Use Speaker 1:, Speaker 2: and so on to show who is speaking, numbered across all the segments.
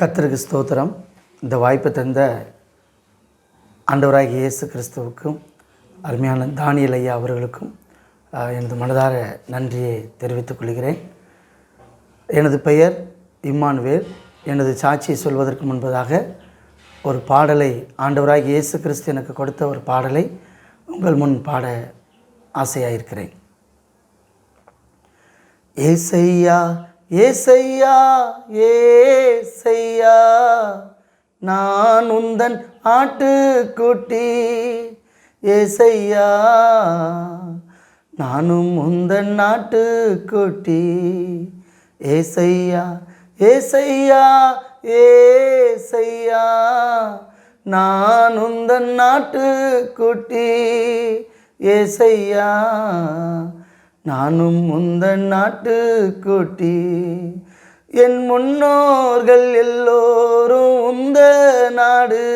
Speaker 1: கத்திரிக்கு ஸ்தோத்திரம். இந்த வாய்ப்பை தந்த ஆண்டவராகிய இயேசு கிறிஸ்துவுக்கும் அருமையான தானியல் ஐயா அவர்களுக்கும் எனது மனதார நன்றியை தெரிவித்துக் கொள்கிறேன். எனது பெயர் இம்மானுவேல். எனது சாட்சியை சொல்வதற்கு முன்பதாக ஒரு பாடலை ஆண்டவராகி இயேசு கிறிஸ்து எனக்கு கொடுத்த ஒரு பாடலை உங்கள் முன் பாட ஆசையாக இருக்கிறேன் ஏசையா ஏசையா ஏசையா நான் உந்தன் ஆட்டுக்குட்டி. ஏசையா நானும் உந்தன் நாட்டுக்குட்டி ஏசையா ஏசையா ஏசையா நான் உந்தன் நாட்டுக்குட்டி ஏசையா நானும் முந்தன் நாட்டுக்குட்டி என் முன்னோர்கள் எல்லோரும் உந்த நாடு.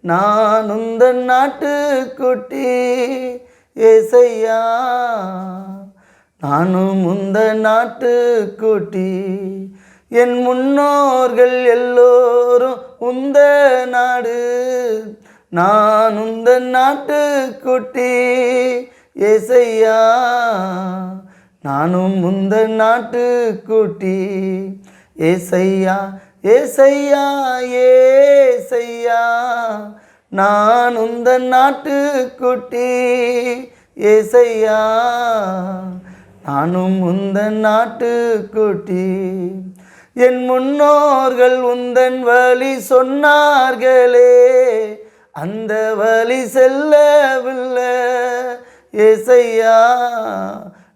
Speaker 1: நான் உந்த நாட்டுக்குட்டி ஏசையா. நானும் உந்த நாட்டுக்குட்டி என் முன்னோர்கள் எல்லோரும் உந்த நாடு. நான் உந்த நாட்டுக்குட்டி ஏசையா நானும் உந்த நாட்டுக்குட்டி. ஏசையா ஏசையா ஏசையா நான் உந்த நாட்டுக்குட்டி. ஏசையா நானும் உந்த நாட்டுக்குட்டி. என் முன்னோர்கள் உந்தன் வழி சொன்னார்களே அந்த வழி செல்லவில்லை. ஏசையா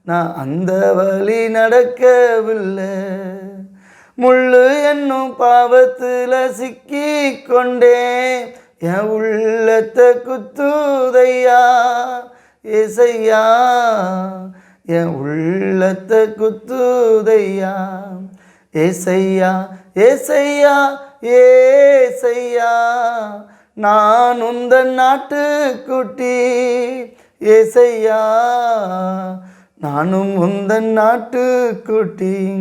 Speaker 1: நான் அந்த வழி நடக்கவில்லை. முள்ளு என்னும் பாவத்தில் சிக்கி கொண்டேன். என் உள்ளத்தை குத்துதையா ஏசையா என் உள்ளத்தை குத்துதையா ஏசையா ஏசையா ஏசையா நான் உந்த நாட்டுக்குட்டி ஏசையா நானும் உந்தன் நாட்டுக்குட்டி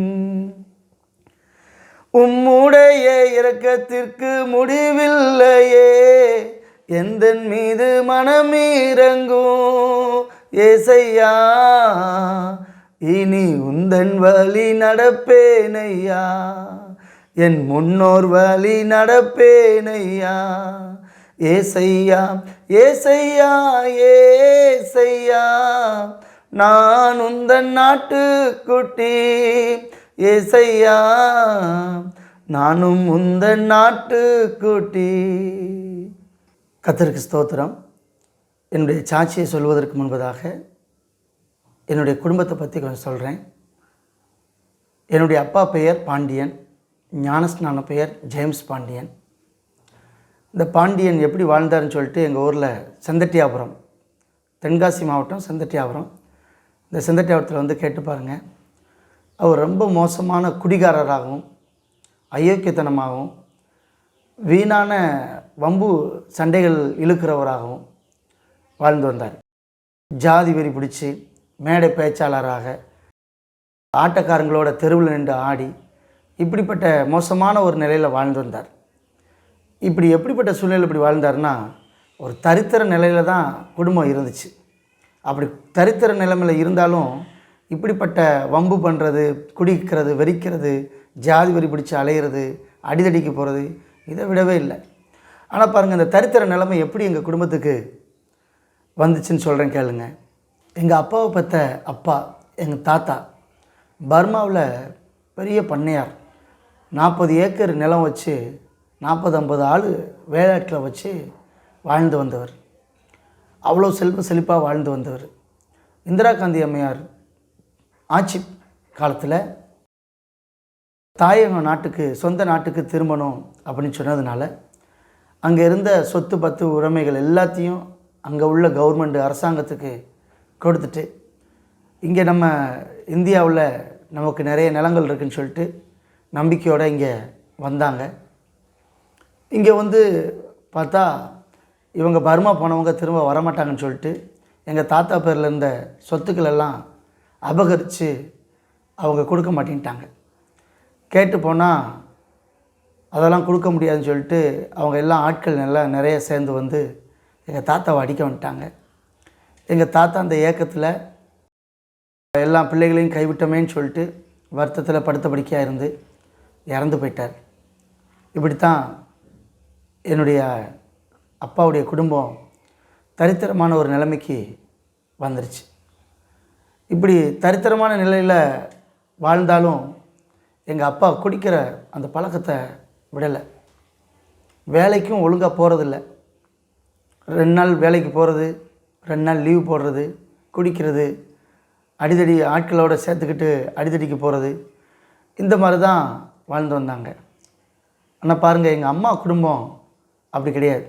Speaker 1: உம்முடைய இரக்கத்திற்கு முடிவில்லையே எந்தன் மீது மனமிறங்கும் ஏசையா இனி உந்தன் வழி நடப்பேனையா? என் முன்னோர் வழி நடப்பேனையா? ஏசையா ஏசையா ஏசையா நான் உந்தன் நாட்டுக்குட்டி. ஏசையா நானும் உந்தன் நாட்டுக்குட்டி. கத்தருக்கு ஸ்தோத்திரம். என்னுடைய சாட்சியை சொல்வதற்கு முன்பதாக என்னுடைய குடும்பத்தை பற்றி கொஞ்சம் சொல்கிறேன் என்னுடைய அப்பா பெயர் பாண்டியன் ஞானஸ்நான பெயர் ஜேம்ஸ் பாண்டியன். இந்த பாண்டியன் எப்படி வாழ்ந்தாருன்னு சொல்லிட்டு எங்கள் ஊரில் செந்தட்டியாபுரம் தென்காசி மாவட்டம் செந்தட்டியாபுரம். இந்த செந்தட்டியாபுரத்தில் வந்து கேட்டு பாருங்கள் அவர் ரொம்ப மோசமான குடிகாரராகவும் அயோக்கியத்தனமாகவும் வீணான வம்பு சண்டைகள் இழுக்கிறவராகவும் வாழ்ந்து வந்தார். ஜாதி வெறி பிடிச்சி மேடை பேச்சாளராக ஆட்டக்காரங்களோட தெருவில் நின்று ஆடி இப்படிப்பட்ட மோசமான ஒரு நிலையில் வாழ்ந்து வந்தார். இப்படி எப்படிப்பட்ட சூழ்நிலை இப்படி வாழ்ந்தாருன்னா ஒரு தரித்திர நிலையில தான் குடும்பம் இருந்துச்சு. அப்படி தரித்திர நிலைமையில் இருந்தாலும் இப்படிப்பட்ட வம்பு பண்ணுறது குடிக்கிறது வெறிக்கிறது ஜாதி வெறி பிடிச்சி அலையிறது அடிதடிக்கு போகிறது இதை விடவே இல்லை. ஆனால் பாருங்கள் இந்த தரித்திர நிலைமை எப்படி எங்கள் குடும்பத்துக்கு வந்துச்சுன்னு சொல்கிறேன் கேளுங்க. எங்கள் அப்பாவை பெற்ற அப்பா எங்கள் தாத்தா பர்மாவில் பெரிய பண்ணையார். நாற்பது ஏக்கர் நிலம் வச்சு நாற்பது ஐம்பது ஆள் வேலையாட்டில் வச்சு வாழ்ந்து வந்தவர். அவ்வளோ செல்வ செழிப்பாக வாழ்ந்து வந்தவர். இந்திரா காந்தி அம்மையார் ஆட்சி காலத்தில் தாயக நாட்டுக்கு சொந்த நாட்டுக்கு திரும்பணும் அப்படின்னு சொன்னதுனால அங்கே இருந்த சொத்து பத்து உரிமைகள் எல்லாத்தையும் அங்கே உள்ள கவர்மெண்ட் அரசாங்கத்துக்கு கொடுத்துட்டு இங்கே நம்ம இந்தியாவில் நமக்கு நிறைய நிலங்கள் இருக்குதுன்னு சொல்லிட்டு நம்பிக்கையோடு இங்கே வந்தாங்க. இங்கே வந்து பார்த்தா இவங்க பர்மா போனவங்க திரும்ப வரமாட்டாங்கன்னு சொல்லிட்டு எங்கள் தாத்தா பேரில் இருந்த சொத்துக்கள் எல்லாம் அபகரித்து அவங்க கொடுக்க மாட்டேன்ட்டாங்க. கேட்டு போனால் அதெல்லாம் கொடுக்க முடியாதுன்னு சொல்லிட்டு அவங்க எல்லாம் ஆட்கள் நல்லா நிறைய சேர்ந்து வந்து எங்கள் தாத்தாவை அடிக்க வந்துட்டாங்க. எங்கள் தாத்தா அந்த ஏக்கத்தில் எல்லா பிள்ளைகளையும் கைவிட்டோமேன்னு சொல்லிட்டு வருத்தத்தில் படுத்த படிக்கையாக இருந்து இறந்து போயிட்டார். இப்படி தான் என்னுடைய அப்பாவுடைய குடும்பம் தரித்திரமான ஒரு நிலைமைக்கு வந்துருச்சு. இப்படி தரித்திரமான நிலையில் வாழ்ந்தாலும் எங்கள் அப்பா குடிக்கிற அந்த பழக்கத்தை விடலை. வேலைக்கும் ஒழுங்காக போகிறதில்ல ரெண்டு நாள் வேலைக்கு போகிறது ரெண்டு நாள் லீவு போடுறது குடிக்கிறது அடிதடி ஆட்களோட சேர்த்துக்கிட்டு அடிதடிக்கு போகிறது இந்த மாதிரி தான் வாழ்ந்து வந்தாங்க. ஆனால் பாருங்கள் எங்கள் அம்மா குடும்பம் அப்படி கிடையாது.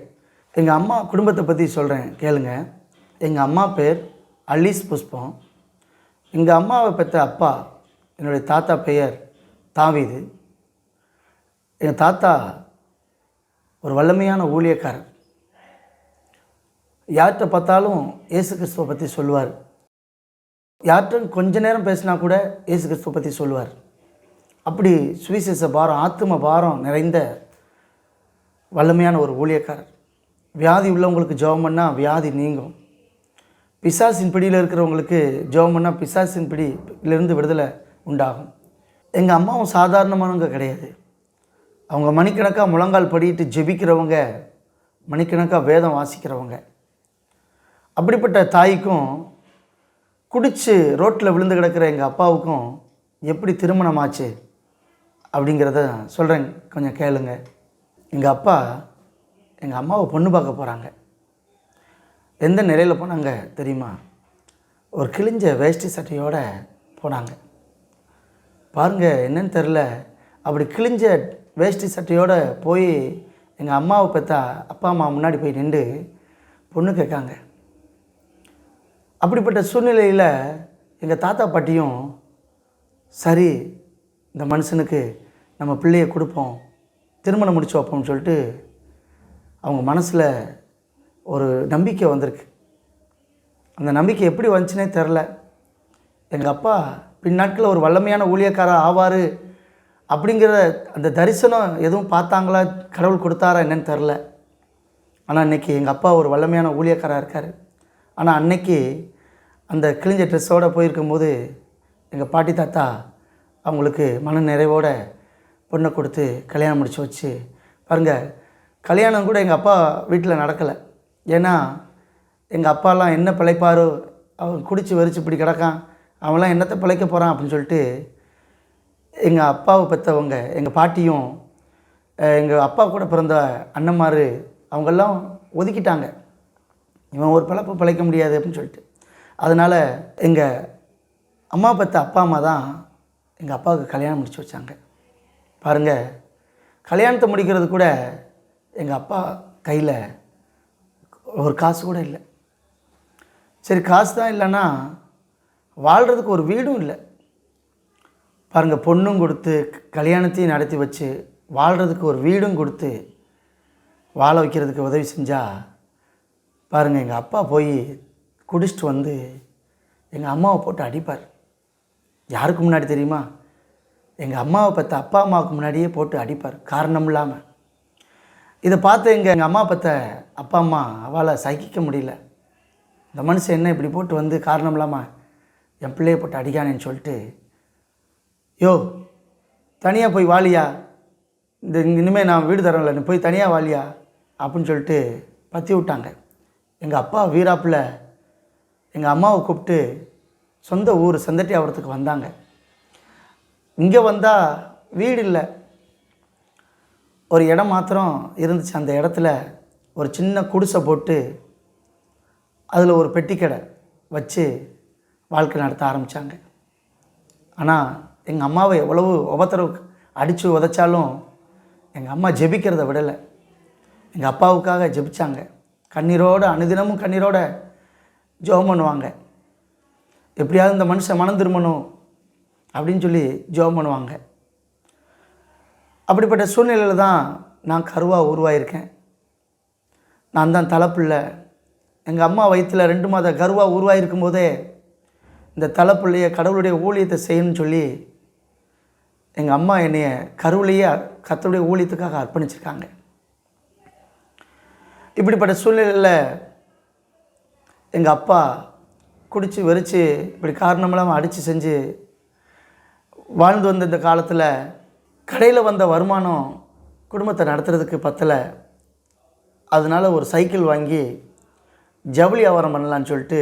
Speaker 1: எங்கள் அம்மா குடும்பத்தை பற்றி சொல்கிறேன் கேளுங்க. எங்கள் அம்மா பேர் அலீஸ் புஷ்பம். எங்கள் அம்மாவை பெற்ற அப்பா என்னுடைய தாத்தா பெயர் தாவிது. எங்கள் தாத்தா ஒரு வல்லமையான ஊழியக்காரர். யார்கிட்ட பார்த்தாலும் இயேசு கிறிஸ்துவை பற்றி சொல்லுவார். யார்கிட்ட கொஞ்ச நேரம் பேசினா கூட இயேசு கிறிஸ்துவை பற்றி சொல்லுவார். அப்படி சுவிசேஷ பாரம் ஆத்தும பாரம் நிறைந்த வல்லமையான ஒரு ஊழியக்காரர். வியாதி உள்ளவங்களுக்கு ஜெபம் பண்ணால் வியாதி நீங்கும். பிசாசின் பிடியில் இருக்கிறவங்களுக்கு ஜெபம் பண்ணால் பிசாசின் பிடியிலிருந்து விடுதலை உண்டாகும். எங்கள் அம்மாவும் சாதாரணமானவங்க கிடையாது. அவங்க மணிக்கணக்காக முழங்கால் படிட்டு ஜெபிக்கிறவங்க மணிக்கணக்காக வேதம் வாசிக்கிறவங்க. அப்படிப்பட்ட தாய்க்கும் குடித்து ரோட்டில் விழுந்து கிடக்கிற எங்கள் அப்பாவுக்கும் எப்படி திருமணம் ஆச்சு அப்படிங்கிறத சொல்கிறேன் கொஞ்சம் கேளுங்கள் எங்கள் அப்பா எங்கள் அம்மாவை பொண்ணு பார்க்க போகிறாங்க எந்த நிலையில் போனாங்க தெரியுமா? ஒரு கிழிஞ்ச வேஷ்டி சட்டையோடு போனாங்க. பாருங்கள் என்னன்னு தெரில அப்படி கிழிஞ்ச வேஷ்டி சட்டையோடு போய் எங்கள் அம்மாவை பெற்றா அப்பா அம்மா முன்னாடி போய் நின்று பொண்ணு கேட்காங்க. அப்படிப்பட்ட சூழ்நிலையில் எங்கள் தாத்தா பாட்டியும் சரி இந்த மனுஷனுக்கு நம்ம பிள்ளையை கொடுப்போம். திருமணம் முடிச்சு வைப்போம்னு சொல்லிட்டு அவங்க மனசில் ஒரு நம்பிக்கை வந்திருக்கு. அந்த நம்பிக்கை எப்படி வந்துச்சுனே தெரில எங்கள் அப்பா பின்னாட்களில் ஒரு வல்லமையான ஊழியக்காரர் ஆவார் அப்படிங்கிற அந்த தரிசனம் எதுவும் பார்த்தாங்களா? கடவுள் கொடுத்தாரா என்னன்னு தெரில ஆனால் அன்றைக்கி எங்கள் அப்பா ஒரு வல்லமையான ஊழியக்காராக இருக்கார். ஆனால் அன்னைக்கு அந்த கிழிஞ்ச ட்ரெஸ்ஸோடு போயிருக்கும்போது எங்கள் பாட்டி தாத்தா அவங்களுக்கு மன நிறைவோடு பொண்ணை கொடுத்து கல்யாணம் முடிச்சு வச்சு பாருங்கள் கல்யாணம் கூட எங்கள் அப்பா வீட்டில் நடக்கலை. ஏன்னா எங்கள் அப்பாலாம் என்ன பிழைப்பாரோ அவன் குடிச்சு வெறிச்சு இப்படி கிடக்கான் அவன்லாம் என்னத்தை பிழைக்க போகிறான் அப்படின்னு சொல்லிட்டு எங்கள் அப்பாவை பெற்றவங்க எங்கள் பாட்டியும் எங்கள் அப்பா கூட பிறந்த அண்ணன்மார் அவங்கெல்லாம் ஒதுக்கிட்டாங்க. இவன் ஒரு பிழப்பு பிழைக்க முடியாது அப்படின்னு சொல்லிட்டு. அதனால் எங்கள் அம்மா பெற்ற அப்பா அம்மா தான் எங்கள் அப்பாவுக்கு கல்யாணம் முடிச்சு வச்சாங்க. பாருங்கள் கல்யாணத்தை முடிக்கிறது கூட எங்கள் அப்பா கையில் ஒரு காசு கூட இல்லை. சரி காசு தான் இல்லைன்னா வாழ்கிறதுக்கு ஒரு வீடும் இல்லை. பாருங்கள் பொண்ணும் கொடுத்து கல்யாணத்தையும் நடத்தி வச்சு வாழ்கிறதுக்கு ஒரு வீடும் கொடுத்து வாழ வைக்கிறதுக்கு உதவி செஞ்சால் பாருங்கள் எங்கள் அப்பா போய் குடிச்சிட்டு வந்து எங்கள் அம்மாவை போட்டு அடிப்பார். யாருக்கு முன்னாடி தெரியுமா? எங்கள் அம்மாவை பற்ற அப்பா அம்மாவுக்கு முன்னாடியே போட்டு அடிப்பார். காரணம் இல்லாமல். இதை பார்த்து எங்கள் எங்கள் அம்மா பற்ற அப்பா அம்மா அவளால் சகிக்க முடியல. இந்த மனுஷன் என்ன இப்படி போட்டு வந்து காரணம் இல்லாமல் என் பிள்ளையை போட்டு அடிக்கானேன்னு சொல்லிட்டு யோ தனியாக போய் வாலியா இந்த இனிமேல் நான் வீடு தரல நீ போய் தனியாக வாலியா அப்படின்னு சொல்லிட்டு பற்றி விட்டாங்க. எங்கள் அப்பா வீராப்பில் எங்கள் அம்மாவை கூப்பிட்டு சொந்த ஊர் செந்தட்டியாவரத்துக்கு வந்தாங்க. இங்கே வந்தால் வீடு இல்லை. ஒரு இடம் மாத்திரம் இருந்துச்சு. அந்த இடத்துல ஒரு சின்ன குடிசை போட்டு அதில் ஒரு பெட்டிக்கடை வச்சு வாழ்க்கை நடத்த ஆரம்பித்தாங்க ஆனால் எங்கள் அம்மாவை எவ்வளவு உபத்திரவு அடித்து உதைச்சாலும் எங்கள் அம்மா ஜெபிக்கிறத விடலை. எங்கள் அப்பாவுக்காக ஜெபிச்சாங்க. கண்ணீரோட அனுதினமும் கண்ணீரோட ஜெபம் பண்ணுவாங்க. எப்படியாவது இந்த மனுஷன் மனம் திரும்பணும். அப்படின்னு சொல்லி ஜெபம் பண்ணுவாங்க. அப்படிப்பட்ட சூழ்நிலையில் தான் நான் கருவாக உருவாயிருக்கேன். நான் தான் தலைப்பிள்ளை. எங்கள் அம்மா வயிற்றில் ரெண்டு மாத கருவாக உருவாயிருக்கும் போதே இந்த தலைப்பிள்ளைய கடவுளுடைய ஊழியத்தை செய்யணும்னு சொல்லி எங்கள் அம்மா என்னைய கருவிலேயே கத்தருடைய ஊழியத்துக்காக அர்ப்பணிச்சிருக்காங்க. இப்படிப்பட்ட சூழ்நிலையில் எங்கள் அப்பா குடித்து வெறிச்சு இப்படி காரணமெல்லாம் அடித்து செஞ்சு வாழ்ந்து வந்த இந்த காலத்தில் கடையில் வந்த வருமானம் குடும்பத்தை நடத்துறதுக்கு பத்தலை. அதனால் ஒரு சைக்கிள் வாங்கி ஜவுளி வியாபாரம் பண்ணலான்னு சொல்லிட்டு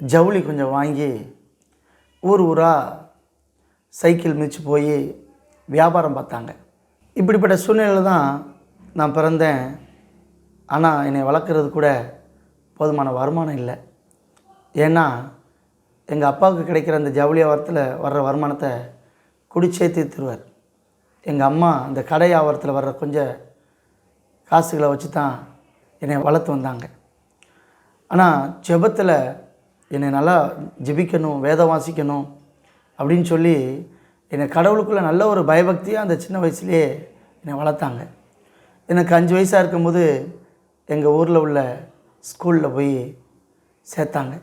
Speaker 1: ஜவுளி கொஞ்சம் வாங்கி ஊர் ஊராக சைக்கிள் மிதித்து போய் வியாபாரம் பார்த்தாங்க. இப்படிப்பட்ட சூழ்நிலையில் தான் நான் பிறந்தேன். ஆனால் என்னை வளர்க்குறது கூட போதுமான வருமானம் இல்லை. ஏன்னா எங்கள் அப்பாவுக்கு கிடைக்கிற அந்த ஜவுளி வியாபாரத்தில் வர்ற வருமானத்தை குடிச்சே தீர்த்துருவார் எங்கள் அம்மா அந்த கடை வியாபாரத்தில் வர்ற கொஞ்சம் காசுகளை வச்சு தான் என்னை வளர்த்து வந்தாங்க. ஆனால் ஜெபத்தில் என்னை நல்லா ஜெபிக்கணும் வேதம் வாசிக்கணும் அப்படின்னு சொல்லி என்னை கடவுளுக்குள்ளே நல்ல ஒரு பயபக்தியாக அந்த சின்ன வயசுலேயே என்னை வளர்த்தாங்க. எனக்கு அஞ்சு வயசாக இருக்கும்போது எங்கள் ஊரில் உள்ள ஸ்கூலில் போய் சேர்த்தாங்க.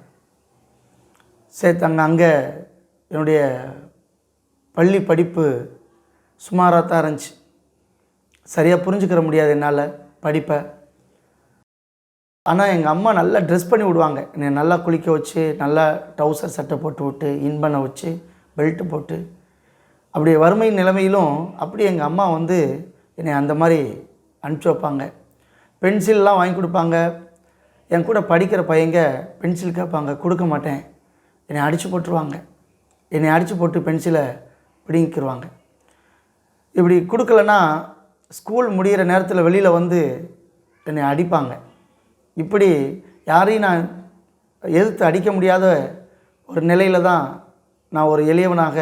Speaker 1: சேர்த்தாங்க அங்கே என்னுடைய பள்ளி படிப்பு சுமாராக தான் இருந்துச்சு. சரியாக புரிஞ்சுக்கிற முடியாது என்னால் படிப்பை. ஆனால் எங்கள் அம்மா நல்லா ட்ரெஸ் பண்ணி விடுவாங்க. என்னை நல்லா குளிக்க வச்சு நல்லா ட்ரௌசர் சட்டை போட்டு விட்டு இன் பண்ண வச்சு பெல்ட்டு போட்டு. அப்படி வறுமை நிலைமையிலும் அப்படி எங்கள் அம்மா வந்து என்னை அந்த மாதிரி அனுப்பிச்சி வைப்பாங்க. பென்சில்லாம் வாங்கி கொடுப்பாங்க. என் கூட படிக்கிற பையங்க பென்சில் கேட்பாங்க கொடுக்க மாட்டேன். என்னை அடித்து போட்டுருவாங்க. என்னை அடித்து போட்டு பென்சிலை பிடிங்கிக்கிடுவாங்க இப்படி கொடுக்கலன்னா ஸ்கூல் முடிகிற நேரத்தில் வெளியில் வந்து என்னை அடிப்பாங்க. இப்படி யாரையும் நான் எதிர்த்து அடிக்க முடியாத ஒரு நிலையில் தான் நான் ஒரு எளியவனாக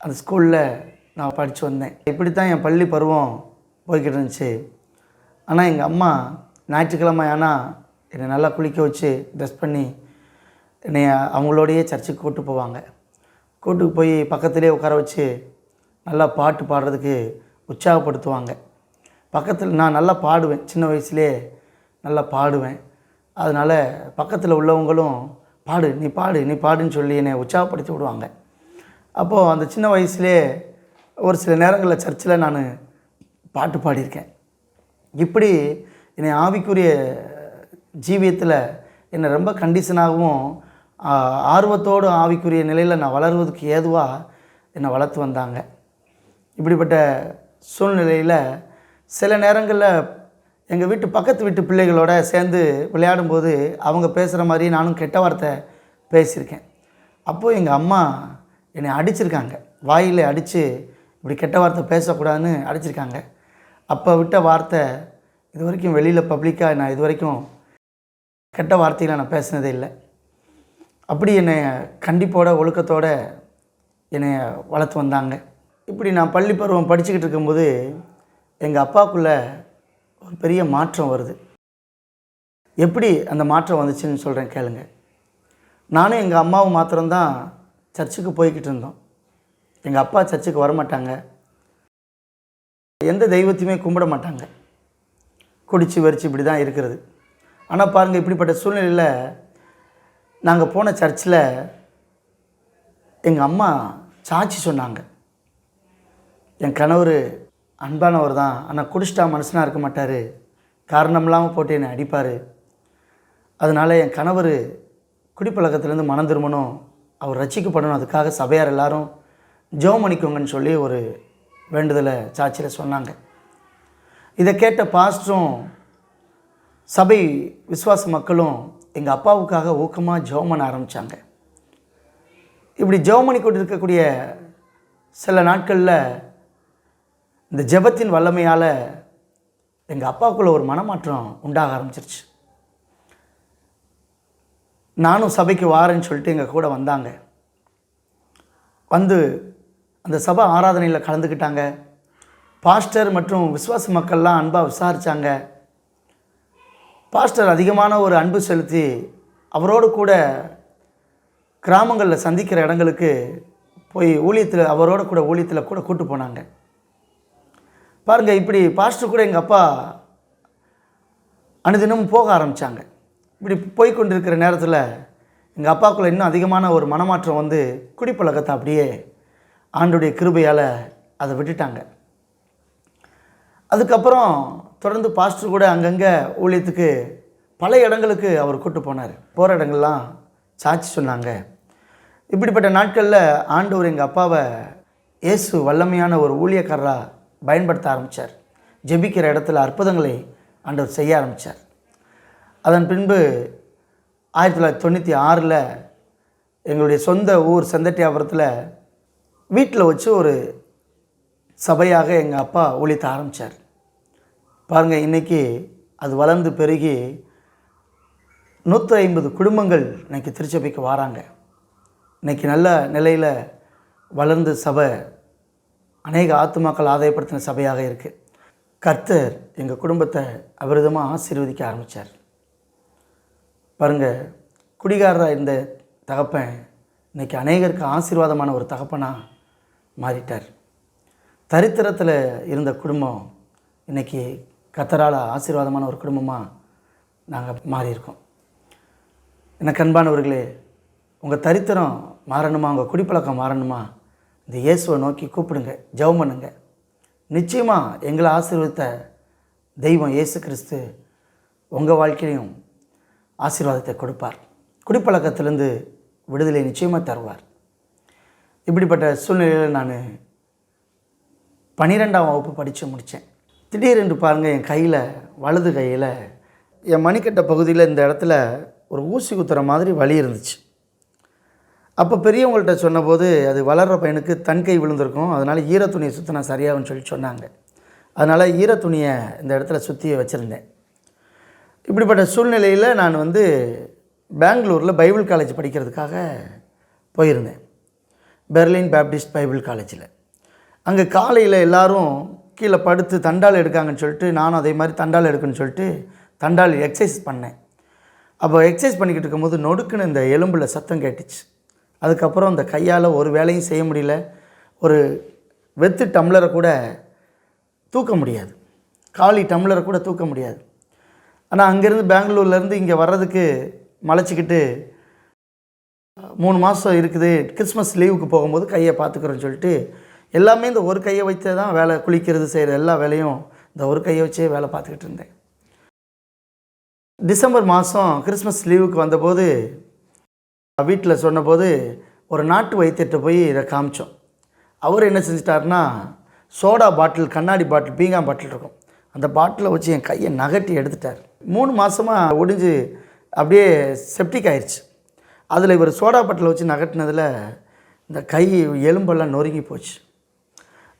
Speaker 1: அந்த ஸ்கூலில் நான் படித்து வந்தேன். இப்படி தான் என் பள்ளி பருவம் போய்கிட்டு இருந்துச்சு. ஆனால் எங்கள் அம்மா ஞாயிற்றுக்கிழமை ஆனால் என்னை நல்லா குளிக்க வச்சு ட்ரெஸ் பண்ணி என்னை அவங்களோடையே சர்ச்சுக்கு கூட்டு போவாங்க. கூட்டு போய் பக்கத்துலேயே உட்கார வச்சு நல்லா பாட்டு பாடுறதுக்கு உற்சாகப்படுத்துவாங்க. பக்கத்தில் நான் நல்லா பாடுவேன். சின்ன வயசுலேயே நல்லா பாடுவேன். அதனால் பக்கத்தில் உள்ளவங்களும் பாடு நீ பாடு நீ பாடுன்னு சொல்லி என்னை உற்சாகப்படுத்தி விடுவாங்க. அப்போது அந்த சின்ன வயசுலேயே ஒரு சில நேரங்களில் சர்ச்சில் நான் பாட்டு பாடியிருக்கேன். இப்படி என்னை ஆவிக்குரிய ஜீவியத்தில் என்னை ரொம்ப கண்டிஷனாகவும் ஆர்வத்தோடு ஆவிக்குரிய நிலையில் நான் வளருவதற்கு ஏதுவாக என்னை வளர்த்து வந்தாங்க. இப்படிப்பட்ட சூழ்நிலையில் சில நேரங்களில் எங்கள் வீட்டு பக்கத்து வீட்டு பிள்ளைகளோட சேர்ந்து விளையாடும்போது அவங்க பேசுகிற மாதிரி நானும் கெட்ட வார்த்தை பேசியிருக்கேன். அப்போது எங்கள் அம்மா என்னை அடிச்சிருக்காங்க. வாயில் அடித்து இப்படி கெட்ட வார்த்தை பேசக்கூடாதுன்னு அடிச்சிருக்காங்க. அப்போ விட்ட வார்த்தை இது வரைக்கும் வெளியில் பப்ளிக்காக நான் இது வரைக்கும் கெட்ட வார்த்தைகளை நான் பேசினதே இல்லை. அப்படி என்னை கண்டிப்போட ஒழுக்கத்தோட என்னை வளர்த்து வந்தாங்க. இப்படி நான் பள்ளி பருவம் படிச்சுக்கிட்டு இருக்கும்போது எங்கள் அப்பாவுக்குள்ள ஒரு பெரிய மாற்றம் வருது. எப்படி அந்த மாற்றம் வந்துச்சுன்னு சொல்கிறேன் கேளுங்க. நானும் எங்கள் அம்மாவும் மாத்திரம்தான் சர்ச்சுக்கு போய்கிட்டு இருந்தோம். எங்கள் அப்பா சர்ச்சுக்கு வரமாட்டாங்க. எந்த தெய்வத்தையுமே கும்பிட மாட்டாங்க. குடிச்சு வெறிச்சு இப்படி தான் இருக்கிறது. ஆனால் பாருங்கள் இப்படிப்பட்ட சூழ்நிலையில் நாங்கள் போன சர்ச்சில் எங்கள் அம்மா சாட்சி சொன்னாங்க. என் கணவர் அன்பானவர் தான். ஆனால் குடிச்சிட்டா மனுஷனாக இருக்க மாட்டார். காரணம் இல்லாமல் போட்டு என்னை அடிப்பார். அதனால் என் கணவர் குடிப்பழக்கத்துலேருந்து மனம் திரும்பணும். அவர் ரசிக்கப்படணும் அதுக்காக சபையார் எல்லாரும் ஜெபம் பண்ணிக்கோங்கன்னு சொல்லி ஒரு வேண்டுதலை சாட்சியில் சொன்னாங்க. இதை கேட்ட பாஸ்டரும் சபை விசுவாச மக்களும் எங்கள் அப்பாவுக்காக ஊக்கமாக ஜெபம் பண்ண ஆரம்பித்தாங்க இப்படி ஜெபம் பண்ணி கொண்டு இருக்கக்கூடிய சில நாட்களில் இந்த ஜெபத்தின் வல்லமையால் எங்கள் அப்பாவுக்குள்ள ஒரு மனமாற்றம் உண்டாக ஆரம்பிச்சிருச்சு. நானும் சபைக்கு வாரேன்னு சொல்லிட்டு எங்கள் கூட வந்தாங்க. வந்து அந்த சபை ஆராதனையில் கலந்துக்கிட்டாங்க. பாஸ்டர் மற்றும் விஸ்வாச மக்கள்லாம் அன்பாக விசாரித்தாங்க பாஸ்டர் அதிகமான ஒரு அன்பு செலுத்தி அவரோடு கூட கிராமங்களில் சந்திக்கிற இடங்களுக்கு போய் ஊழியத்தில் அவரோட கூட ஊழியத்தில் கூட கூட்டு போனாங்க. பாருங்கள் இப்படி பாஸ்டர் கூட எங்கள் அப்பா அனுதினமும் போக ஆரம்பித்தாங்க இப்படி போய்கொண்டிருக்கிற நேரத்தில் எங்கள் அப்பாக்குள்ளே இன்னும் அதிகமான ஒரு மனமாற்றம் வந்து குடிப்பழக்கத்தை அப்படியே ஆண்டுடைய கிருபையால் அதை விட்டுட்டாங்க. அதுக்கப்புறம் தொடர்ந்து பாஸ்டர் கூட அங்கங்கே ஊழியத்துக்கு பல இடங்களுக்கு அவர் கூட்டு போனார். போகிற இடங்கள்லாம் சாட்சி சொன்னாங்க. இப்படிப்பட்ட நாட்களில் ஆண்டவர் எங்கள் அப்பாவை இயேசு வல்லமையான ஒரு ஊழியக்காரராக பயன்படுத்த ஆரம்பித்தார் ஜெபிக்கிற இடத்துல அற்புதங்களை ஆண்டவர் செய்ய ஆரம்பித்தார் அதன் பின்பு ஆயிரத்தி தொள்ளாயிரத்தி தொண்ணூற்றி ஆறில் எங்களுடைய சொந்த ஊர் செந்தட்டியாபுரத்தில் வீட்டில் வச்சு ஒரு சபையாக எங்கள் அப்பா ஒழித்த ஆரம்பித்தார் பாருங்கள் இன்றைக்கி அது வளர்ந்து பெருகி நூற்றி ஐம்பது குடும்பங்கள் இன்றைக்கி திருச்சபைக்கு வராங்க. இன்றைக்கி நல்ல நிலையில் வளர்ந்த சபை அநேக ஆத்துமாக்கள் ஆதாயப்படுத்தின சபையாக இருக்குது கர்த்தர் எங்கள் குடும்பத்தை அபரிதமாக ஆசீர்வதிக்க ஆரம்பித்தார் பாருங்கள் குடிகாரராக இருந்த தகப்பன் இன்றைக்கி அநேகருக்கு ஆசீர்வாதமான ஒரு தகப்பனாக மாறிட்டார். தரித்திரத்தில் இருந்த குடும்பம் இன்றைக்கி கத்தரால் ஆசீர்வாதமான ஒரு குடும்பமாக நாங்கள் மாறியிருக்கோம். எனக்கு அன்பானவர்களே உங்கள் தரித்திரம் மாறணுமா? உங்கள் குடிப்பழக்கம் மாறணுமா? இந்த இயேசுவை நோக்கி கூப்பிடுங்க ஜெபம் பண்ணுங்க. நிச்சயமாக எங்களை ஆசீர்வதித்த தெய்வம் இயேசு கிறிஸ்து உங்கள் வாழ்க்கையிலையும் ஆசீர்வாதத்தை கொடுப்பார். குடிப்பழக்கத்திலேருந்து விடுதலை நிச்சயமாக தருவார். இப்படிப்பட்ட சூழ்நிலையில் நான் பன்னிரெண்டாம் வகுப்பு படித்து முடித்தேன் திடீரென்று பாருங்கள் என் கையில் வலது கையில் என் மணிக்கட்ட பகுதியில் இந்த இடத்துல ஒரு ஊசி குத்துற மாதிரி வலி இருந்துச்சு. அப்போ பெரியவங்கள்ட்ட சொன்னபோது அது வளர்கிற பையனுக்கு தன் கை விழுந்திருக்கும் அதனால் ஈரத்துணியை சுற்றினா சரியாகும்னு சொல்லி சொன்னாங்க. அதனால் ஈரத்துணியை இந்த இடத்துல சுற்றி வச்சுருந்தேன். இப்படிப்பட்ட சூழ்நிலையில் நான் வந்து பெங்களூரில் பைபிள் காலேஜ் படிக்கிறதுக்காக போயிருந்தேன். பெர்லின் பேப்டிஸ்ட் பைபிள் காலேஜில். அங்கே காலையில் எல்லோரும் கீழே படுத்து தண்டால் எடுக்காங்கன்னு சொல்லிட்டு நானும் அதே மாதிரி தண்டால் எடுக்குன்னு சொல்லிட்டு தண்டால் எக்ஸசைஸ் பண்ணேன். அப்போ எக்ஸசைஸ் பண்ணிக்கிட்டு இருக்கும்போது நொடுக்குன்னு இந்த எலும்பில் சத்தம் கேட்டுச்சு. அதுக்கப்புறம் இந்த கையால் ஒரு வேலையும் செய்ய முடியல. ஒரு வெத்து டம்ளரை கூட தூக்க முடியாது. காலி டம்ளரை கூட தூக்க முடியாது. ஆனால் அங்கேருந்து பெங்களூர்லேருந்து இங்கே வர்றதுக்கு மலைச்சிக்கிட்டு மூணு மாதம் இருக்குது. கிறிஸ்மஸ் லீவுக்கு போகும்போது கையை பார்த்துக்குறோன்னு சொல்லிட்டு எல்லாமே இந்த ஒரு கையை வைத்தே தான் வேலை குளிக்கிறது செய்கிற எல்லா வேலையும் இந்த ஒரு கையை வச்சே வேலை பார்த்துக்கிட்டு இருந்தேன். டிசம்பர் மாதம் கிறிஸ்மஸ் லீவுக்கு வந்தபோது வீட்டில் சொன்னபோது ஒரு நாட்டு வைத்தியர்கிட்ட போய் இதை காமிச்சோம். அவர் என்ன செஞ்சிட்டாருன்னா சோடா பாட்டில் கண்ணாடி பாட்டில் பீங்கான் பாட்டில் இருக்கும். அந்த பாட்டிலை வச்சு என் கையை நகட்டி எடுத்துட்டார். மூணு மாதமாக ஒடிஞ்சு அப்படியே செப்டிக் ஆயிடுச்சு அதில் இவர் சோடா பாட்டில் வச்சு நகட்டினதில் இந்த கை எலும்பெல்லாம் நொறுங்கி போச்சு.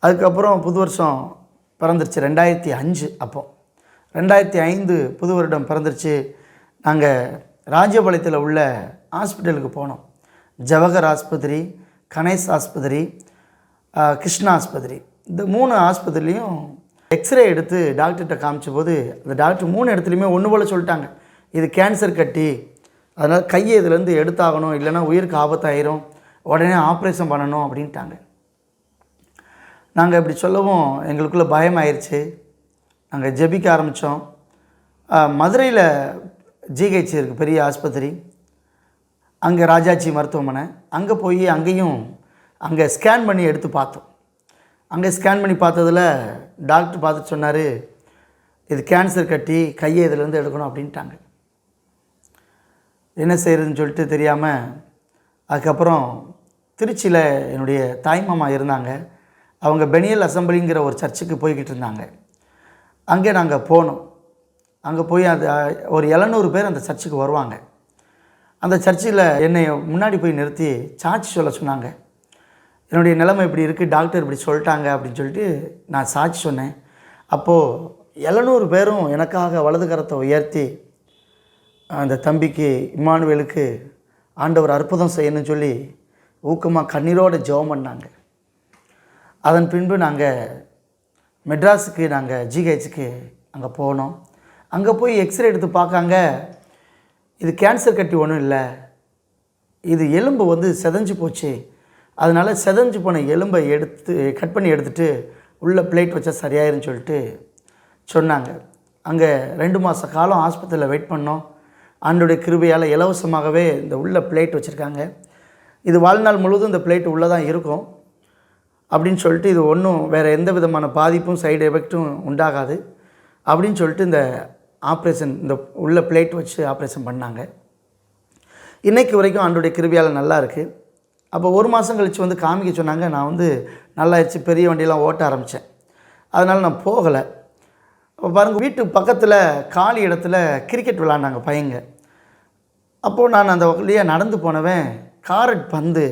Speaker 1: அதுக்கப்புறம் புது வருஷம் பிறந்துருச்சு. ரெண்டாயிரத்தி அஞ்சு அப்போ. ரெண்டாயிரத்தி ஐந்து புது வருடம் பிறந்துருச்சு. நாங்கள் ராஜபாளையத்தில் உள்ள ஹாஸ்பிட்டலுக்கு போனோம். ஜவஹர் ஆஸ்பத்திரி கணேஷ் ஆஸ்பத்திரி கிருஷ்ணா ஆஸ்பத்திரி. இந்த மூணு ஆஸ்பத்திரிலையும் எக்ஸ்ரே எடுத்து டாக்டர்கிட்ட காமிச்ச போது அந்த டாக்டர் மூணு இடத்துலையுமே ஒன்று போல் சொல்லிட்டாங்க. இது கேன்சர் கட்டி அதனால் கையை இதுலேருந்து எடுத்தாகணும் இல்லைன்னா உயிருக்கு ஆபத்தாயிரும் உடனே ஆப்ரேஷன் பண்ணணும் அப்படின்ட்டாங்க. நாங்கள் இப்படி சொல்லவும் எங்களுக்குள்ளே பயம் ஆயிடுச்சு நாங்கள் ஜெபிக்க ஆரம்பித்தோம் மதுரையில் ஜிஹெச் இருக்குது பெரிய ஆஸ்பத்திரி. அங்கே ராஜாச்சி மருத்துவமனை. அங்கே போய் அங்கேயும் அங்கே ஸ்கேன் பண்ணி எடுத்து பார்த்தோம். அங்கே ஸ்கேன் பண்ணி பார்த்ததில் டாக்டர் பார்த்துட்டு சொன்னார் இது கேன்சர் கட்டி கையை இதிலேருந்து எடுக்கணும் அப்படின்ட்டாங்க. என்ன செய்கிறதுன்னு சொல்லிட்டு தெரியாமல் அதுக்கப்புறம் திருச்சியில் என்னுடைய தாய்மாமா இருந்தாங்க. அவங்க பெனியல் அசம்பிளிங்கிற ஒரு சர்ச்சுக்கு போய்கிட்டு இருந்தாங்க. அங்கே நாங்கள் போனோம். அங்கே போய் அது ஒரு எழுநூறு பேர் அந்த சர்ச்சுக்கு வருவாங்க. அந்த சர்ச்சில் என்னை முன்னாடி போய் நிறுத்தி சாட்சி சொல்ல சொன்னாங்க. என்னுடைய நிலைமை இப்படி இருக்குது டாக்டர் இப்படி சொல்லிட்டாங்க அப்படின்னு சொல்லிட்டு நான் சாட்சி சொன்னேன். அப்போது எழுநூறு பேரும் எனக்காக வலது கரத்தை உயர்த்தி அந்த தம்பிக்கு இம்மானுவேலுக்கு ஆண்டவர் அற்புதம் செய்யணும்னு சொல்லி ஊக்கமாக கண்ணீரோட ஜெபம் பண்ணாங்க. அதன் பின்பு நாங்கள் மெட்ராஸுக்கு நாங்கள் ஜிஹெச்சுக்கு அங்கே போனோம். அங்கே போய் எக்ஸ்ரே எடுத்து பார்க்காங்க. இது கேன்சர் கட்டி ஒன்றும் இல்லை. இது எலும்பு வந்து செதஞ்சு போச்சு. அதனால் செதஞ்சு போன எலும்பை எடுத்து கட் பண்ணி எடுத்துட்டு உள்ளே பிளேட் வச்சா சரியாயிருன்னு சொல்லிட்டு சொன்னாங்க. அங்கே ரெண்டு மாத காலம் ஆஸ்பத்திரியில் வெயிட் பண்ணோம். ஆண்டுடைய கிருபையால் இலவசமாகவே இந்த உள்ள பிளேட் வச்சுருக்காங்க. இது வாழ்நாள் முழுவதும் இந்த பிளேட் உள்ளே தான் இருக்கும். அப்படின்னு சொல்லிட்டு இது ஒன்றும் வேறு எந்த விதமான பாதிப்பும் சைடு எஃபெக்ட்டும் உண்டாகாது. அப்படின்னு சொல்லிட்டு இந்த ஆப்ரேஷன் இந்த உள்ள பிளேட் வச்சு ஆப்ரேஷன் பண்ணாங்க. இன்றைக்கு வரைக்கும் ஆண்டுடைய கிருபியால் நல்லா இருக்குது அப்போ ஒரு மாதம் கழித்து வந்து காமிக்க சொன்னாங்க நான் வந்து நல்லாயிருச்சு பெரிய வண்டியெலாம் ஓட்ட ஆரம்பித்தேன் அதனால் நான் போகலை. அப்போ பாருங்கள் வீட்டு பக்கத்தில் காலி இடத்துல கிரிக்கெட் விளாண்டாங்க பையங்க. அப்போது நான் அந்த வழியாக நடந்து போனவன் காரட் பந்து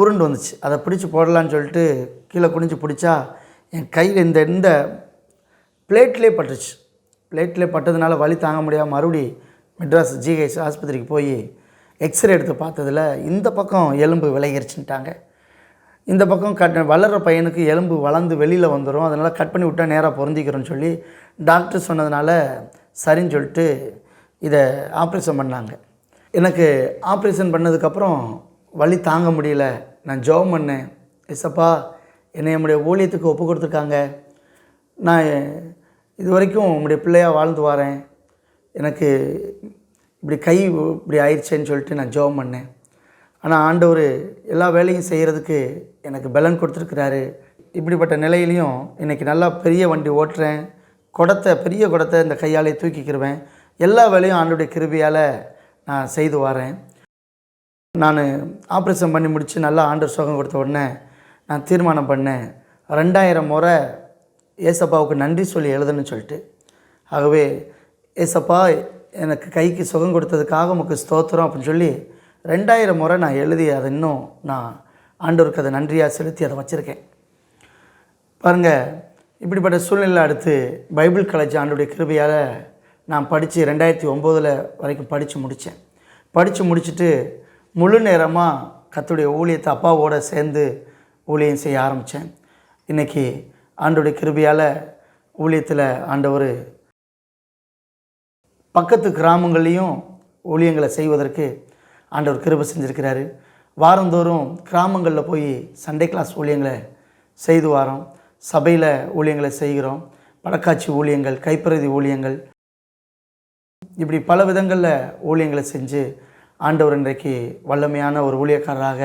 Speaker 1: உருண்டு வந்துச்சு. அதை பிடிச்சி போடலான்னு சொல்லிட்டு கீழே குனிஞ்சு பிடிச்சா என் கையில் இந்த இந்த பிளேட்லேயே பட்டுருச்சு பிளேட்லேயே பட்டதுனால வலி தாங்க முடியாமல் மறுபடி மெட்ராஸ் ஜிஹெச் ஆஸ்பத்திரிக்கு போய் எக்ஸ்ரே எடுத்து பார்த்ததில் இந்த பக்கம் எலும்பு விலகிருச்சுன்ட்டாங்க. இந்த பக்கம் கட் வளர்கிற பையனுக்கு எலும்பு வளர்ந்து வெளியில் வந்துடும் அதனால் கட் பண்ணி விட்டால் நேராக பொருந்திக்கிறோன்னு சொல்லி டாக்டர் சொன்னதுனால சரின்னு சொல்லிட்டு இதை ஆப்ரேஷன் பண்ணாங்க. எனக்கு ஆப்ரேஷன் பண்ணதுக்கப்புறம் வழி தாங்க முடியல. நான் ஜெபம் பண்ணேன். எசப்பா என்னை என்னுடைய ஊழியத்துக்கு ஒப்பு கொடுத்துருக்காங்க. நான் இது வரைக்கும் உங்களுடைய பிள்ளையாக வாழ்ந்து வரேன். எனக்கு இப்படி கை இப்படி ஆயிடுச்சேன்னு சொல்லிட்டு நான் ஜெபம் பண்ணேன். ஆனால் ஆண்டவர் எல்லா வேலையும் செய்கிறதுக்கு எனக்கு பலன் கொடுத்துருக்குறாரு. இப்படிப்பட்ட நிலையிலையும் இன்றைக்கி நல்லா பெரிய வண்டி ஓட்டுறேன். குடத்தை பெரிய குடத்தை இந்த கையாலே தூக்கிக்கிருவேன். எல்லா வேலையும் ஆண்டுடைய கிருபியால் நான் செய்து வரேன். நான் ஆப்ரேஷன் பண்ணி முடித்து நல்லா ஆண்டவர் சுகம் கொடுத்த உடனே நான் தீர்மானம் பண்ணேன். ரெண்டாயிரம் முறை ஏசப்பாவுக்கு நன்றி சொல்லி எழுதணும்னு சொல்லிட்டு. ஆகவே ஏசப்பா எனக்கு கைக்கு சுகம் கொடுத்ததுக்காக உமக்கு ஸ்தோத்திரம் அப்படின்னு சொல்லி ரெண்டாயிரம் முறை நான் எழுதி அதை இன்னும் நான் ஆண்டவருக்கு அதை நன்றியாக செலுத்தி அதை வச்சுருக்கேன். பாருங்கள் இப்படிப்பட்ட சூழ்நிலை அடுத்து பைபிள் காலேஜ் ஆண்டுடைய கிருபையால் நான் படித்து ரெண்டாயிரத்தி ஒம்போதில் வரைக்கும் படித்து முடித்தேன் படித்து முடிச்சுட்டு முழு நேரமாக கத்துடைய ஊழியத்தை அப்பாவோட சேர்ந்து ஊழியம் செய்ய ஆரம்பித்தேன் இன்றைக்கி ஆண்டுடைய கிருபையால் ஊழியத்தில் ஆண்டவர் பக்கத்து கிராமங்கள்லேயும் ஊழியங்களை செய்வதற்கு ஆண்டவர் கிருபை செஞ்சுருக்கிறாரு. வாரந்தோறும் கிராமங்களில் போய் சண்டே கிளாஸ் ஊழியங்களை செய்து வாரோம். சபையில் ஊழியங்களை செய்கிறோம். படக்காட்சி ஊழியங்கள் கைப்பிரதி ஊழியங்கள் இப்படி பல விதங்களில் ஊழியங்களை செஞ்சு ஆண்டவர் இன்றைக்கு வல்லமையான ஒரு ஊழியக்காரராக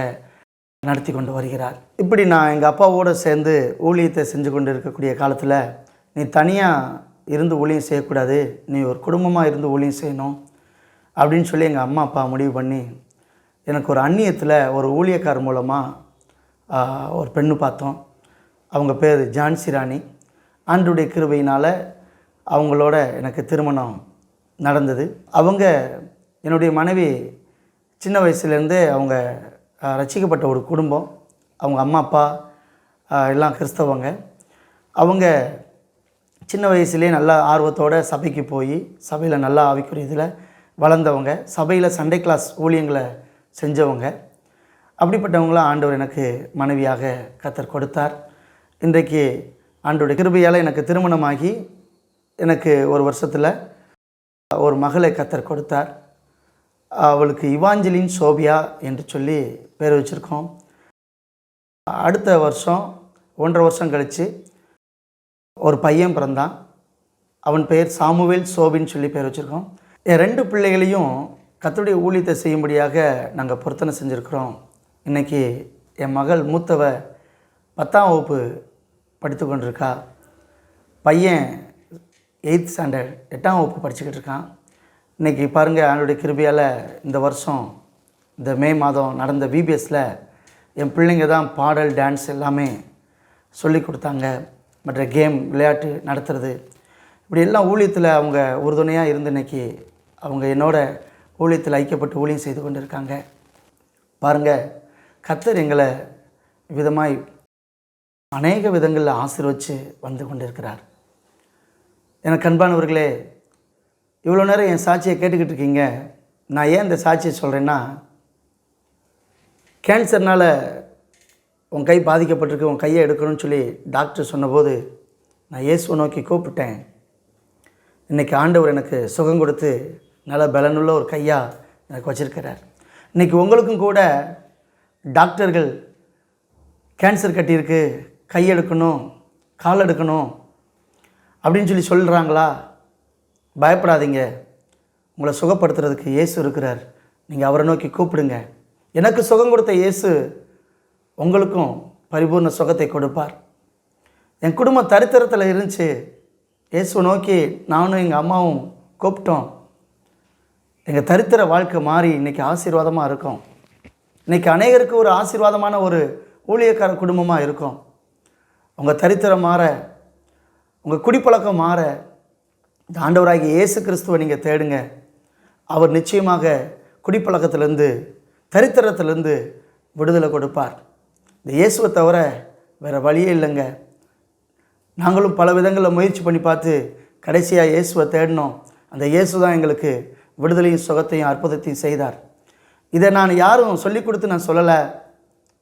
Speaker 1: நடத்தி கொண்டு வருகிறார். இப்படி நான் எங்கள் அப்பாவோடு சேர்ந்து ஊழியத்தை செஞ்சு கொண்டு இருக்கக்கூடிய காலத்தில் நீ தனியாக இருந்து ஊழியம் செய்யக்கூடாது நீ ஒரு குடும்பமாக இருந்து ஊழியம் செய்யணும் அப்படின்னு சொல்லி எங்கள் அம்மா அப்பா முடிவு பண்ணி எனக்கு ஒரு அந்நியத்தில் ஒரு ஊழியக்கார் மூலமாக ஒரு பெண்ணு பார்த்தோம். அவங்க பேர் ஜான்சி ராணி. ஆண்டுடைய கிருபையினால் அவங்களோட எனக்கு திருமணம் நடந்தது. அவங்க என்னுடைய மனைவி சின்ன வயசுலேருந்தே அவங்க ரசிக்கப்பட்ட ரட்சிக்கப்பட்ட ஒரு குடும்பம். அவங்க அம்மா அப்பா எல்லாம் கிறிஸ்தவங்க. அவங்க சின்ன வயசுலேயே நல்லா ஆர்வத்தோட சபைக்கு போய் சபையில் நல்லா ஆவிக்குரிய இதில் வளர்ந்தவங்க. சபையில் சண்டே கிளாஸ் ஊழியங்களை செஞ்சவங்க. அப்படிப்பட்டவங்களாம் ஆண்டவர் எனக்கு மனைவியாக கத்தர் கொடுத்தார். இன்றைக்கு ஆண்டோடைய கிருபையால் எனக்கு திருமணமாகி எனக்கு ஒரு வருஷத்தில் ஒரு மகளை கத்தர் கொடுத்தார். அவளுக்கு இவாஞ்சலின் சோபியா என்று சொல்லி பேர் வச்சுருக்கோம். அடுத்த வருஷம் ஒன்றரை வருஷம் கழித்து ஒரு பையன் பிறந்தான். அவன் பெயர் சாமுவேல் சோபின்னு சொல்லி பேர் வச்சுருக்கோம். என் ரெண்டு பிள்ளைகளையும் கத்துடைய ஊழியத்தை செய்யும்படியாக நாங்கள் பொருத்தனை செஞ்சுருக்கிறோம். இன்றைக்கி என் மகள் மூத்தவ பத்தாம் வகுப்பு படித்து கொண்டிருக்கா. பையன் எயித் ஸ்டாண்டர்ட் எட்டாம் வகுப்பு படிச்சுக்கிட்டு இருக்கான். இன்றைக்கி பாருங்கள் அவனுடைய கிருபியால் இந்த வருஷம் இந்த மே மாதம் நடந்த விபிஎஸில் என் பிள்ளைங்க தான் பாடல் டான்ஸ் எல்லாமே சொல்லி கொடுத்தாங்க. மற்ற கேம் விளையாட்டு நடத்துறது. இப்படி எல்லாம் ஊழியத்தில் அவங்க உறுதுணையாக இருந்து இன்னைக்கு அவங்க என்னோட ஊழியத்தில் ஐக்கியப்பட்டு ஊழியம் செய்து கொண்டு இருக்காங்க பாருங்கள் கத்தர் எங்களை விதமாய் அநேக விதங்களில் ஆசீர்வச்சு வந்து கொண்டிருக்கிறார். எனக்கு அன்பானவர்களே இவ்வளோ நேரம் என் சாட்சியை கேட்டுக்கிட்டு இருக்கீங்க நான் ஏன் இந்த சாட்சியை சொல்கிறேன்னா கேன்சர்னால் உன் கை பாதிக்கப்பட்டிருக்கு உன் கையை எடுக்கணும்னு சொல்லி டாக்டர் சொன்னபோது நான் இயேசுவை நோக்கி கூப்பிட்டேன். இன்றைக்கி ஆண்டவர் எனக்கு சுகம் கொடுத்து நல்ல பலனுள்ள ஒரு கையாக எனக்கு வச்சிருக்கிறார். இன்றைக்கி உங்களுக்கும் கூட டாக்டர்கள் கேன்சர் கட்டியிருக்கு கை எடுக்கணும் கால் எடுக்கணும் அப்படின்னு சொல்லி சொல்கிறாங்களா பயப்படாதீங்க. உங்களை சுகப்படுத்துறதுக்கு இயேசு இருக்கிறார். நீங்கள் அவரை நோக்கி கூப்பிடுங்க. எனக்கு சுகம் கொடுத்த இயேசு உங்களுக்கும் பரிபூர்ண சுகத்தை கொடுப்பார். என் குடும்பம் தரித்திரத்தில் இருந்துச்சு. இயேசுவை நோக்கி நானும் எங்கள் அம்மாவும் கூப்பிட்டோம். எங்கள் தரித்திர வாழ்க்கை மாறி இன்றைக்கி ஆசீர்வாதமாக இருக்கும். இன்றைக்கி அநேகருக்கு ஒரு ஆசீர்வாதமான ஒரு ஊழியக்கார குடும்பமாக இருக்கும். உங்கள் தரித்திரம் மாற உங்கள் குடிப்பழக்கம் மாற இந்த ஆண்டவராகிய இயேசு கிறிஸ்துவை நீங்கள் தேடுங்க. அவர் நிச்சயமாக குடிப்பழக்கத்திலேருந்து தரித்திரத்திலேருந்து விடுதலை கொடுப்பார். இந்த இயேசுவை தவிர வேறு வழியே இல்லைங்க. நாங்களும் பல விதங்களில் முயற்சி பண்ணி பார்த்து கடைசியாக இயேசுவை தேடினோம் அந்த இயேசு தான் எங்களுக்கு விடுதலையும் சுகத்தையும் அற்புதத்தையும் செய்தார். இதை நான் யாரும் சொல்லி கொடுத்து நான் சொல்லலை.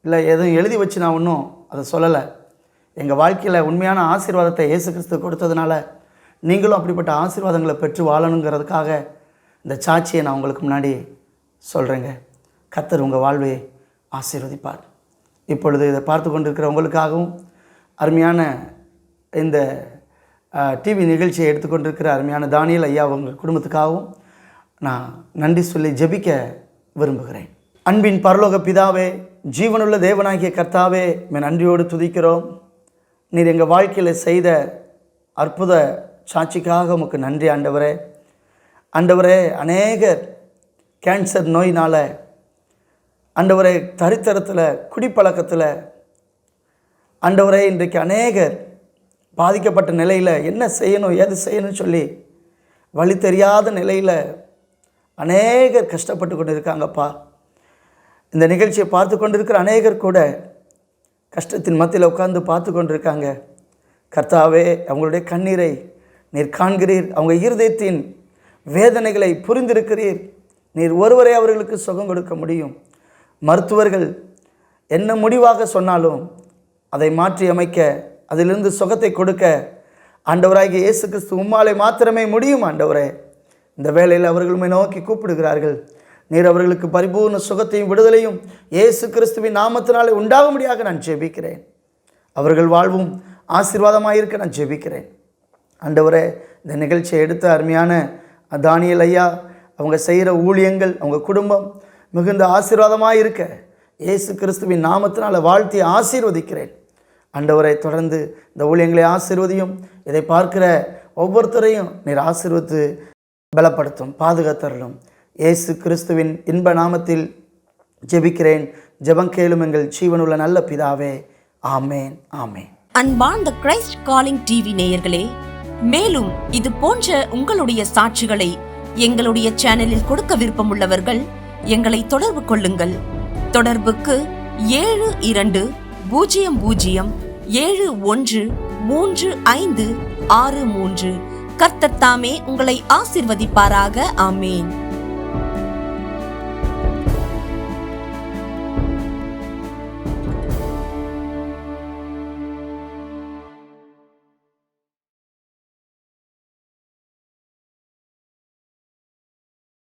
Speaker 1: இல்லை எதுவும் எழுதி வச்சு நான் ஒன்றும் அதை சொல்லலை. எங்கள் வாழ்க்கையில் உண்மையான ஆசீர்வாதத்தை இயேசு கிறிஸ்து கொடுத்ததுனால நீங்களும் அப்படிப்பட்ட ஆசீர்வாதங்களை பெற்று வாழணுங்கிறதுக்காக இந்த சாட்சியை நான் உங்களுக்கு முன்னாடி சொல்கிறேங்க கத்தர் உங்கள் வாழ்வை ஆசீர்வதிப்பார். இப்பொழுது இதை பார்த்து கொண்டிருக்கிற உங்களுக்காகவும் அருமையான இந்த டிவி நிகழ்ச்சியை எடுத்துக்கொண்டிருக்கிற அருமையான தானியல் ஐயா உங்கள் குடும்பத்துக்காகவும் நான் நன்றி சொல்லி ஜெபிக்க விரும்புகிறேன். அன்பின் பரலோக பிதாவே ஜீவனுள்ள தேவனாகிய கர்த்தாவே மே நன்றியோடு துதிக்கிறோம். நீர் எங்கள் வாழ்க்கையில் செய்த அற்புத சாட்சிக்காக உமக்கு நன்றி ஆண்டவரே. ஆண்டவரே அநேகர் கேன்சர் நோயினால் ஆண்டவரே தரித்திரத்தில் குடிப்பழக்கத்தில் ஆண்டவரே இன்றைக்கு அநேகர் பாதிக்கப்பட்ட நிலையில் என்ன செய்யணும் ஏது செய்யணும்னு சொல்லி வழி தெரியாத நிலையில் அநேகர் கஷ்டப்பட்டு கொண்டு இருக்காங்கப்பா இந்த நிகழ்ச்சியை பார்த்து கொண்டிருக்கிற அநேகர் கூட கஷ்டத்தின் மத்தியில் உட்காந்து பார்த்து கொண்டிருக்காங்க. கர்த்தாவே அவங்களுடைய கண்ணீரை நீர் காண்கிறீர் அவங்க இருதயத்தின் வேதனைகளை புரிந்திருக்கிறீர். நீர் ஒருவரை அவர்களுக்கு சுகம் கொடுக்க முடியும். மருத்துவர்கள் என்ன முடிவாக சொன்னாலும் அதை மாற்றி அமைக்க அதிலிருந்து சுகத்தை கொடுக்க ஆண்டவராகிய இயேசு கிறிஸ்து உம்மாலை மாத்திரமே முடியும் ஆண்டவரே. இந்த வேளையில் அவர்களுமே நோக்கி கூப்பிடுகிறார்கள். நீர் அவர்களுக்கு பரிபூர்ண சுகத்தையும் விடுதலையும் இயேசு கிறிஸ்துவின் நாமத்தினாலே உண்டாகும்படியாக நான் ஜெபிக்கிறேன். அவர்கள் வாழ்வும் ஆசீர்வாதமாக இருக்க நான் ஜெபிக்கிறேன். ஆண்டவரே இந்த நிகழ்ச்சியை எடுத்த அருமையான தானியல் ஐயா அவங்க செய்கிற ஊழியங்கள் அவங்க குடும்பம் மிகுந்த ஆசீர்வாதமாக இருக்க. இயேசு கிறிஸ்துவின் நாமத்தினால் வாழ்த்தி ஆசீர்வதிக்கிறேன். ஆண்டவரை தொடர்ந்து இந்த ஊழியங்களை ஆசீர்வதியும் இதை பார்க்கிற ஒவ்வொருத்தரையும் நீர் ஆசீர்வத்து பலப்படுத்தும் பாதுகாத்தரலும் இயேசு கிறிஸ்துவின் இன்ப நாமத்தில் ஜெபிக்கிறேன். ஜெபம் கேளும் எங்கள் ஜீவனுள்ள நல்ல பிதாவே. ஆமேன் ஆமேன்.
Speaker 2: அன்பார்ந்த கிரைஸ்ட் காலிங் டிவி நேயர்களே மேலும் இது போன்ற உங்களுடைய சாட்சிகளை எங்களுடைய சேனலில் கொடுக்க விருப்பமுள்ளவர்கள் எங்களை தொடர்பு கொள்ளுங்கள். தொடர்புக்கு ஏழு இரண்டு பூஜ்ஜியம் பூஜ்ஜியம் ஏழு ஒன்று மூன்று ஐந்து ஆறு மூன்று. கர்த்தத்தாமே உங்களை ஆசிர்வதிப்பாராக. ஆமேன்.